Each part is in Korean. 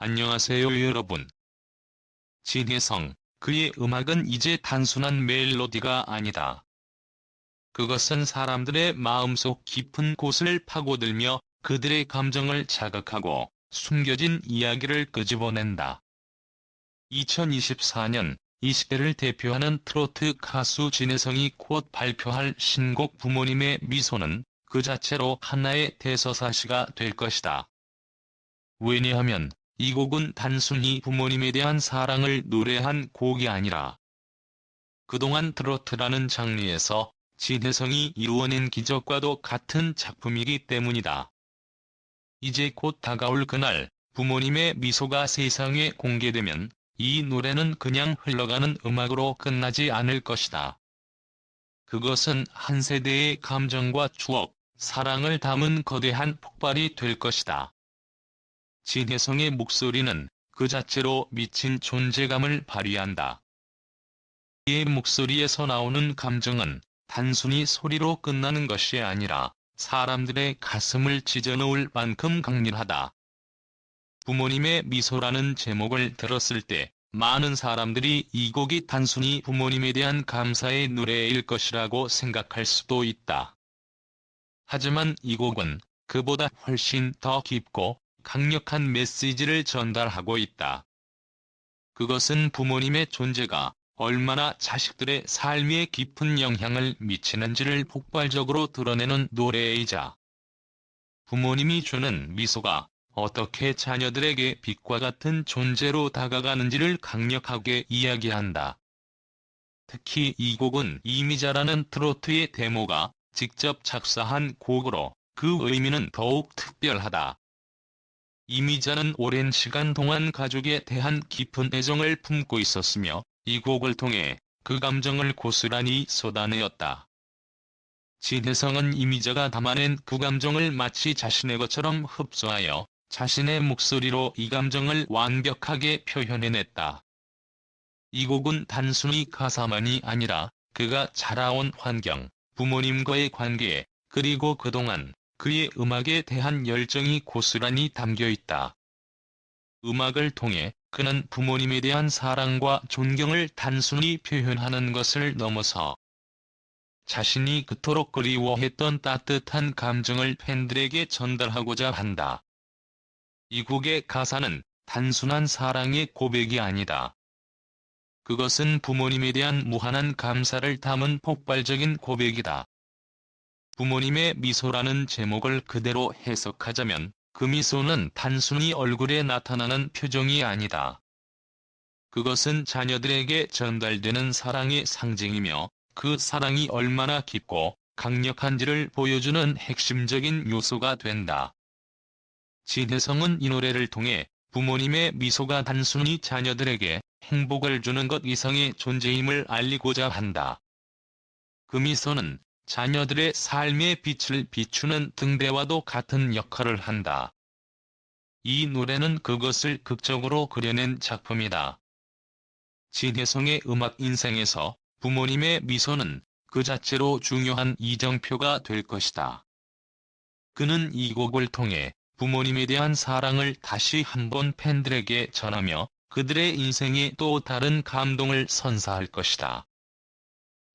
안녕하세요 여러분. 진혜성, 그의 음악은 이제 단순한 멜로디가 아니다. 그것은 사람들의 마음속 깊은 곳을 파고들며 그들의 감정을 자극하고 숨겨진 이야기를 끄집어낸다. 2024년 이 시대를 대표하는 트로트 가수 진혜성이 곧 발표할 신곡 부모님의 미소는 그 자체로 하나의 대서사시가 될 것이다. 왜냐하면 이 곡은 단순히 부모님에 대한 사랑을 노래한 곡이 아니라 그동안 트로트라는 장르에서 진혜성이 이루어낸 기적과도 같은 작품이기 때문이다. 이제 곧 다가올 그날 부모님의 미소가 세상에 공개되면 이 노래는 그냥 흘러가는 음악으로 끝나지 않을 것이다. 그것은 한 세대의 감정과 추억, 사랑을 담은 거대한 폭발이 될 것이다. 진혜성의 목소리는 그 자체로 미친 존재감을 발휘한다. 그의 목소리에서 나오는 감정은 단순히 소리로 끝나는 것이 아니라 사람들의 가슴을 찢어놓을 만큼 강렬하다. 부모님의 미소라는 제목을 들었을 때 많은 사람들이 이 곡이 단순히 부모님에 대한 감사의 노래일 것이라고 생각할 수도 있다. 하지만 이 곡은 그보다 훨씬 더 깊고 강력한 메시지를 전달하고 있다. 그것은 부모님의 존재가 얼마나 자식들의 삶에 깊은 영향을 미치는지를 폭발적으로 드러내는 노래이자 부모님이 주는 미소가 어떻게 자녀들에게 빛과 같은 존재로 다가가는지를 강력하게 이야기한다. 특히 이 곡은 이미자라는 트로트의 데모가 직접 작사한 곡으로 그 의미는 더욱 특별하다. 이미자는 오랜 시간 동안 가족에 대한 깊은 애정을 품고 있었으며 이 곡을 통해 그 감정을 고스란히 쏟아내었다. 진혜성은 이미자가 담아낸 그 감정을 마치 자신의 것처럼 흡수하여 자신의 목소리로 이 감정을 완벽하게 표현해냈다. 이 곡은 단순히 가사만이 아니라 그가 자라온 환경, 부모님과의 관계, 그리고 그동안 그의 음악에 대한 열정이 고스란히 담겨 있다. 음악을 통해 그는 부모님에 대한 사랑과 존경을 단순히 표현하는 것을 넘어서 자신이 그토록 그리워했던 따뜻한 감정을 팬들에게 전달하고자 한다. 이 곡의 가사는 단순한 사랑의 고백이 아니다. 그것은 부모님에 대한 무한한 감사를 담은 폭발적인 고백이다. 부모님의 미소라는 제목을 그대로 해석하자면 그 미소는 단순히 얼굴에 나타나는 표정이 아니다. 그것은 자녀들에게 전달되는 사랑의 상징이며 그 사랑이 얼마나 깊고 강력한지를 보여주는 핵심적인 요소가 된다. 진혜성은 이 노래를 통해 부모님의 미소가 단순히 자녀들에게 행복을 주는 것 이상의 존재임을 알리고자 한다. 그 미소는 자녀들의 삶의 빛을 비추는 등대와도 같은 역할을 한다. 이 노래는 그것을 극적으로 그려낸 작품이다. 진혜성의 음악 인생에서 부모님의 미소는 그 자체로 중요한 이정표가 될 것이다. 그는 이 곡을 통해 부모님에 대한 사랑을 다시 한번 팬들에게 전하며 그들의 인생에 또 다른 감동을 선사할 것이다.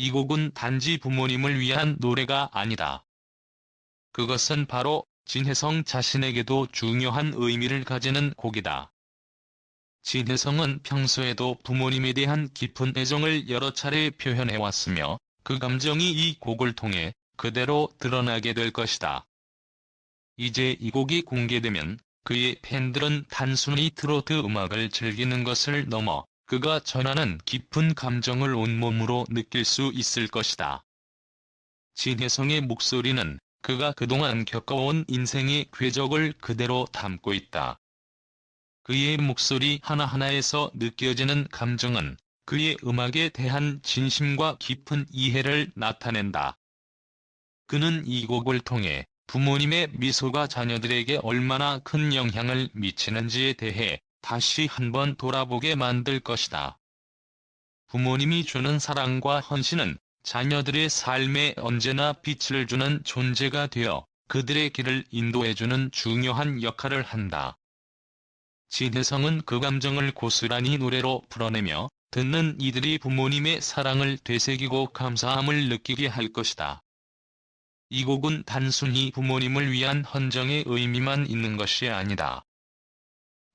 이 곡은 단지 부모님을 위한 노래가 아니다. 그것은 바로 진혜성 자신에게도 중요한 의미를 가지는 곡이다. 진혜성은 평소에도 부모님에 대한 깊은 애정을 여러 차례 표현해왔으며 그 감정이 이 곡을 통해 그대로 드러나게 될 것이다. 이제 이 곡이 공개되면 그의 팬들은 단순히 트로트 음악을 즐기는 것을 넘어 그가 전하는 깊은 감정을 온몸으로 느낄 수 있을 것이다. 진혜성의 목소리는 그가 그동안 겪어온 인생의 궤적을 그대로 담고 있다. 그의 목소리 하나하나에서 느껴지는 감정은 그의 음악에 대한 진심과 깊은 이해를 나타낸다. 그는 이 곡을 통해 부모님의 미소가 자녀들에게 얼마나 큰 영향을 미치는지에 대해 다시 한번 돌아보게 만들 것이다. 부모님이 주는 사랑과 헌신은 자녀들의 삶에 언제나 빛을 주는 존재가 되어 그들의 길을 인도해주는 중요한 역할을 한다. 진혜성은 그 감정을 고스란히 노래로 풀어내며 듣는 이들이 부모님의 사랑을 되새기고 감사함을 느끼게 할 것이다. 이 곡은 단순히 부모님을 위한 헌정의 의미만 있는 것이 아니다.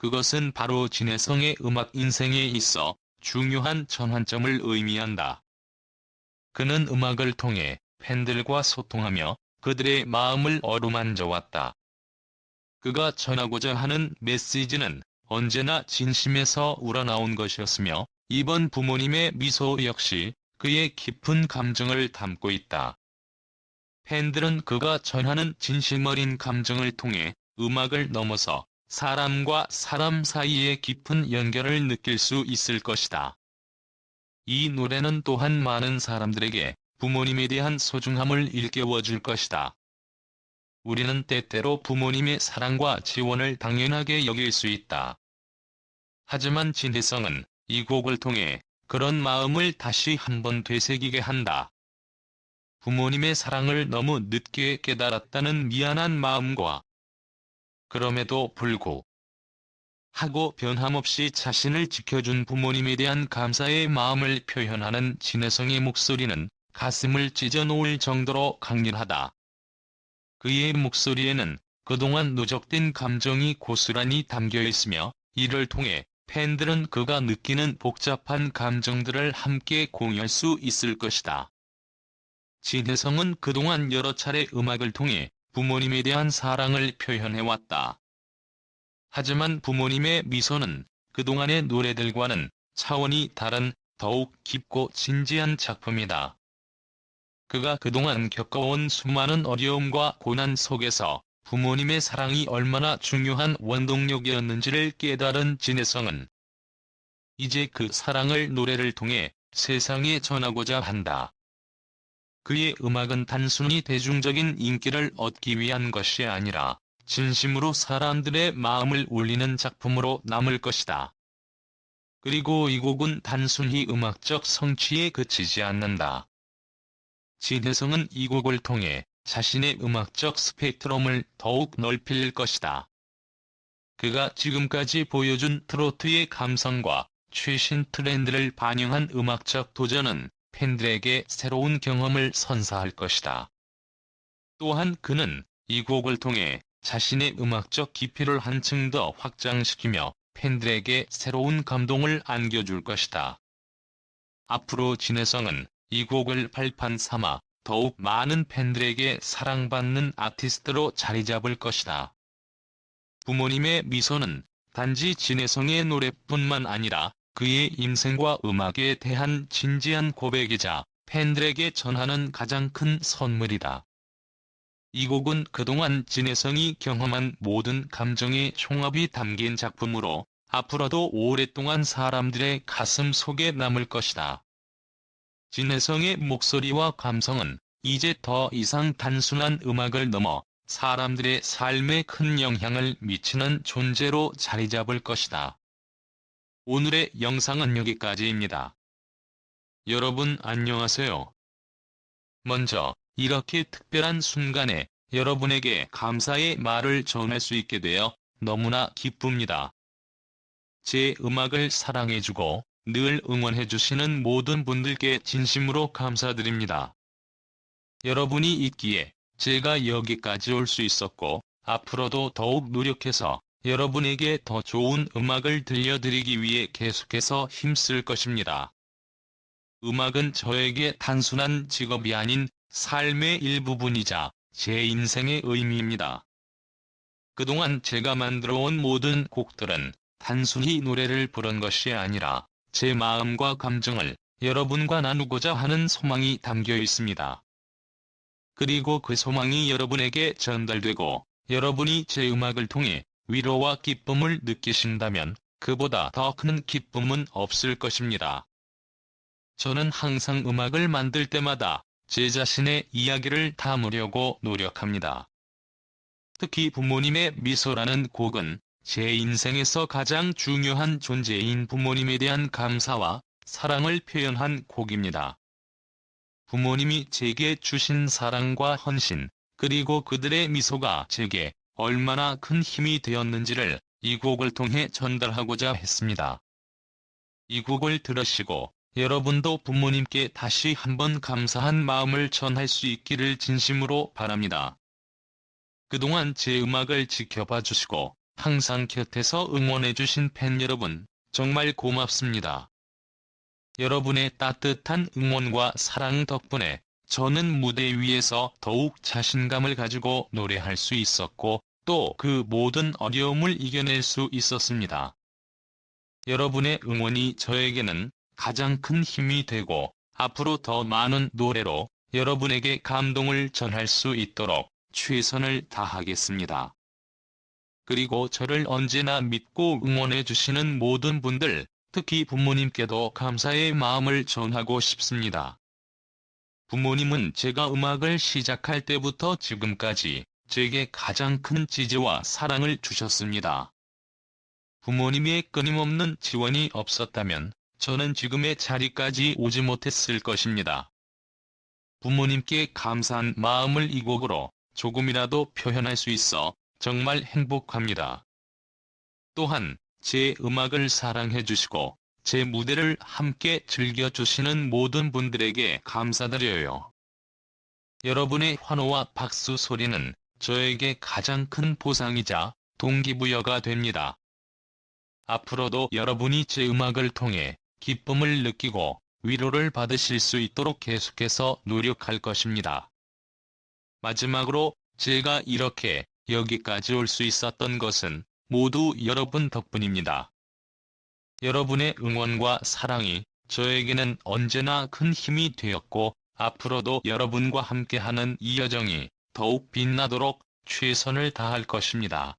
그것은 바로 진혜성의 음악 인생에 있어 중요한 전환점을 의미한다. 그는 음악을 통해 팬들과 소통하며 그들의 마음을 어루만져 왔다. 그가 전하고자 하는 메시지는 언제나 진심에서 우러나온 것이었으며 이번 부모님의 미소 역시 그의 깊은 감정을 담고 있다. 팬들은 그가 전하는 진심 어린 감정을 통해 음악을 넘어서 사람과 사람 사이의 깊은 연결을 느낄 수 있을 것이다. 이 노래는 또한 많은 사람들에게 부모님에 대한 소중함을 일깨워 줄 것이다. 우리는 때때로 부모님의 사랑과 지원을 당연하게 여길 수 있다. 하지만 진혜성은 이 곡을 통해 그런 마음을 다시 한번 되새기게 한다. 부모님의 사랑을 너무 늦게 깨달았다는 미안한 마음과 그럼에도 불구 하고 변함없이 자신을 지켜준 부모님에 대한 감사의 마음을 표현하는 진혜성의 목소리는 가슴을 찢어놓을 정도로 강렬하다. 그의 목소리에는 그동안 누적된 감정이 고스란히 담겨 있으며 이를 통해 팬들은 그가 느끼는 복잡한 감정들을 함께 공유할 수 있을 것이다. 진혜성은 그동안 여러 차례 음악을 통해 부모님에 대한 사랑을 표현해왔다. 하지만 부모님의 미소는 그동안의 노래들과는 차원이 다른 더욱 깊고 진지한 작품이다. 그가 그동안 겪어온 수많은 어려움과 고난 속에서 부모님의 사랑이 얼마나 중요한 원동력이었는지를 깨달은 진혜성은 이제 그 사랑을 노래를 통해 세상에 전하고자 한다. 그의 음악은 단순히 대중적인 인기를 얻기 위한 것이 아니라 진심으로 사람들의 마음을 울리는 작품으로 남을 것이다. 그리고 이 곡은 단순히 음악적 성취에 그치지 않는다. 진혜성은 이 곡을 통해 자신의 음악적 스펙트럼을 더욱 넓힐 것이다. 그가 지금까지 보여준 트로트의 감성과 최신 트렌드를 반영한 음악적 도전은 팬들에게 새로운 경험을 선사할 것이다. 또한 그는 이 곡을 통해 자신의 음악적 깊이를 한층 더 확장시키며 팬들에게 새로운 감동을 안겨줄 것이다. 앞으로 진혜성은 이 곡을 발판 삼아 더욱 많은 팬들에게 사랑받는 아티스트로 자리 잡을 것이다. 부모님의 미소는 단지 진혜성의 노래뿐만 아니라 그의 인생과 음악에 대한 진지한 고백이자 팬들에게 전하는 가장 큰 선물이다. 이 곡은 그동안 진혜성이 경험한 모든 감정의 총합이 담긴 작품으로 앞으로도 오랫동안 사람들의 가슴 속에 남을 것이다. 진혜성의 목소리와 감성은 이제 더 이상 단순한 음악을 넘어 사람들의 삶에 큰 영향을 미치는 존재로 자리 잡을 것이다. 오늘의 영상은 여기까지입니다. 여러분 안녕하세요. 먼저 이렇게 특별한 순간에 여러분에게 감사의 말을 전할 수 있게 되어 너무나 기쁩니다. 제 음악을 사랑해주고 늘 응원해주시는 모든 분들께 진심으로 감사드립니다. 여러분이 있기에 제가 여기까지 올 수 있었고 앞으로도 더욱 노력해서 여러분에게 더 좋은 음악을 들려드리기 위해 계속해서 힘쓸 것입니다. 음악은 저에게 단순한 직업이 아닌 삶의 일부분이자 제 인생의 의미입니다. 그동안 제가 만들어온 모든 곡들은 단순히 노래를 부른 것이 아니라 제 마음과 감정을 여러분과 나누고자 하는 소망이 담겨 있습니다. 그리고 그 소망이 여러분에게 전달되고 여러분이 제 음악을 통해 위로와 기쁨을 느끼신다면 그보다 더 큰 기쁨은 없을 것입니다. 저는 항상 음악을 만들 때마다 제 자신의 이야기를 담으려고 노력합니다. 특히 부모님의 미소라는 곡은 제 인생에서 가장 중요한 존재인 부모님에 대한 감사와 사랑을 표현한 곡입니다. 부모님이 제게 주신 사랑과 헌신, 그리고 그들의 미소가 제게 얼마나 큰 힘이 되었는지를 이 곡을 통해 전달하고자 했습니다. 이 곡을 들으시고 여러분도 부모님께 다시 한번 감사한 마음을 전할 수 있기를 진심으로 바랍니다. 그동안 제 음악을 지켜봐 주시고 항상 곁에서 응원해 주신 팬 여러분, 정말 고맙습니다. 여러분의 따뜻한 응원과 사랑 덕분에 저는 무대 위에서 더욱 자신감을 가지고 노래할 수 있었고 또 그 모든 어려움을 이겨낼 수 있었습니다. 여러분의 응원이 저에게는 가장 큰 힘이 되고 앞으로 더 많은 노래로 여러분에게 감동을 전할 수 있도록 최선을 다하겠습니다. 그리고 저를 언제나 믿고 응원해 주시는 모든 분들, 특히 부모님께도 감사의 마음을 전하고 싶습니다. 부모님은 제가 음악을 시작할 때부터 지금까지 제게 가장 큰 지지와 사랑을 주셨습니다. 부모님의 끊임없는 지원이 없었다면 저는 지금의 자리까지 오지 못했을 것입니다. 부모님께 감사한 마음을 이 곡으로 조금이라도 표현할 수 있어 정말 행복합니다. 또한 제 음악을 사랑해 주시고 제 무대를 함께 즐겨주시는 모든 분들에게 감사드려요. 여러분의 환호와 박수 소리는 저에게 가장 큰 보상이자 동기부여가 됩니다. 앞으로도 여러분이 제 음악을 통해 기쁨을 느끼고 위로를 받으실 수 있도록 계속해서 노력할 것입니다. 마지막으로 제가 이렇게 여기까지 올 수 있었던 것은 모두 여러분 덕분입니다. 여러분의 응원과 사랑이 저에게는 언제나 큰 힘이 되었고 앞으로도 여러분과 함께하는 이 여정이 더욱 빛나도록 최선을 다할 것입니다.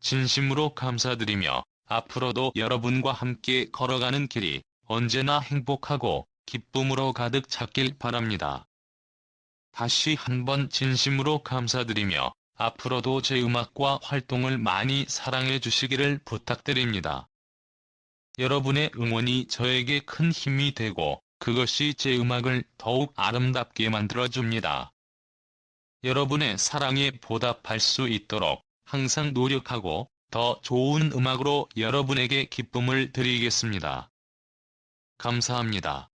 진심으로 감사드리며 앞으로도 여러분과 함께 걸어가는 길이 언제나 행복하고 기쁨으로 가득 찼길 바랍니다. 다시 한번 진심으로 감사드리며 앞으로도 제 음악과 활동을 많이 사랑해 주시기를 부탁드립니다. 여러분의 응원이 저에게 큰 힘이 되고 그것이 제 음악을 더욱 아름답게 만들어줍니다. 여러분의 사랑에 보답할 수 있도록 항상 노력하고 더 좋은 음악으로 여러분에게 기쁨을 드리겠습니다. 감사합니다.